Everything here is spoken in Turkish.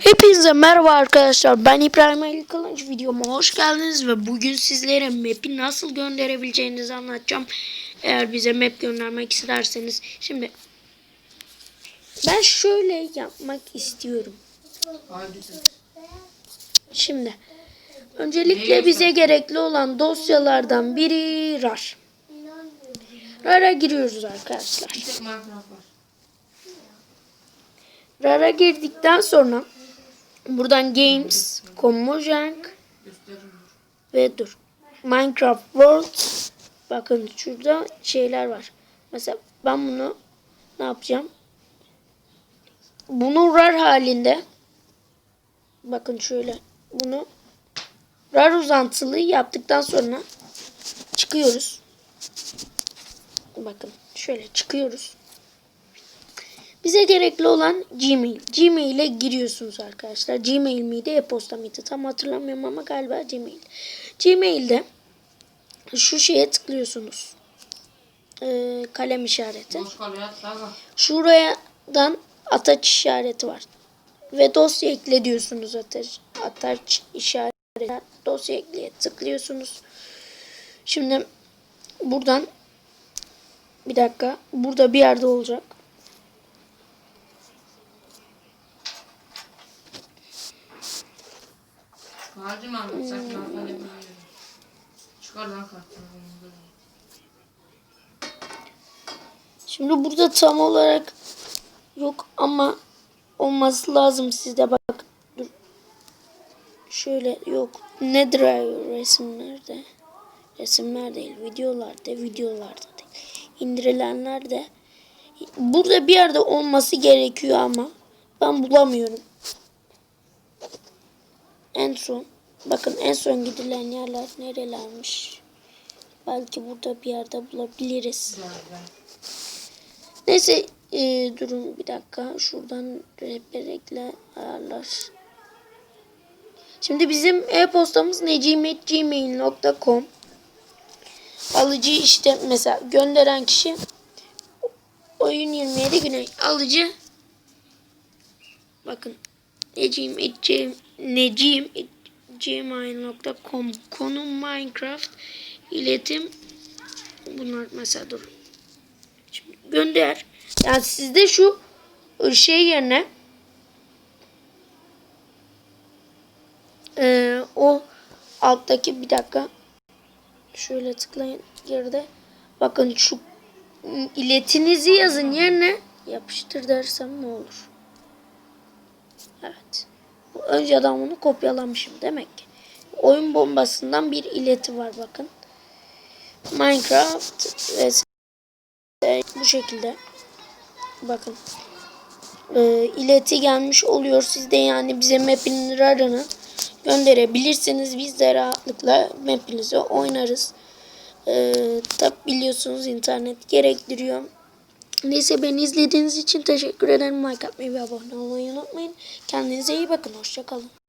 Hepinize merhaba arkadaşlar. Ben İbrahim Ali Kılıç. Videoma hoş geldiniz ve bugün sizlere map'i nasıl gönderebileceğinizi anlatacağım. Eğer bize map göndermek isterseniz. Şimdi ben şöyle yapmak istiyorum. Şimdi öncelikle bize gerekli olan dosyalardan biri RAR. RAR'a giriyoruz arkadaşlar. RAR'a girdikten sonra buradan Games, Mojang ve dur Minecraft World bakın şurada şeyler var. Mesela ben bunu ne yapacağım? Bunu RAR halinde bakın şöyle bunu RAR uzantılı yaptıktan sonra çıkıyoruz. Bakın şöyle çıkıyoruz. Bize gerekli olan Gmail. Gmail'e giriyorsunuz arkadaşlar. Gmail miydi, e-posta mıydı? Tam hatırlamıyorum ama galiba Gmail. Gmail'de şu şeye tıklıyorsunuz. Ee, kalem işareti. Şuradan ataç işareti var. Ve dosya ekle diyorsunuz ataç, ataç işareti. Dosya ekleye tıklıyorsunuz. Şimdi buradan bir dakika. Burada bir yerde olacak. Hacım Ahmet sakın affede bunu. Çıkar lan kartını. Şimdi burada tam olarak yok ama olması lazım sizde bak. Dur. Şöyle yok. Nedir resimlerde? Resimler değil, videolarda, videolarda değil. İndirilenlerde. Burada bir yerde olması gerekiyor ama ben bulamıyorum. En son bakın en son gidilen yerler nerelermiş? Belki burada bir yerde bulabiliriz. Neyse e, durun bir dakika. Şuradan rehber ekle ayarlar. Şimdi bizim e-postamız necimet.gmail.com Alıcı işte mesela gönderen kişi oyun 27 güne alıcı bakın necim necim gmail.com konum Minecraft iletim bunlar mesela dur Şimdi gönder. Yani sizde şu şey yerine eee, o alttaki bir dakika şöyle tıklayın geride. Bakın şu iletinizi yazın yerine yapıştır dersem ne olur? Evet. Önceden bunu kopyalamışım demek ki. Oyun bombasından bir ileti var bakın. Minecraft ee, bu şekilde bakın ee, ileti gelmiş oluyor sizde yani bize map'in rarını gönderebilirsiniz biz de rahatlıkla map'inizi oynarız ee, tabi biliyorsunuz internet gerektiriyor neyse beni izlediğiniz için teşekkür ederim. Like atmayı ve abone olmayı unutmayın. Kendinize iyi bakın. Hoşçakalın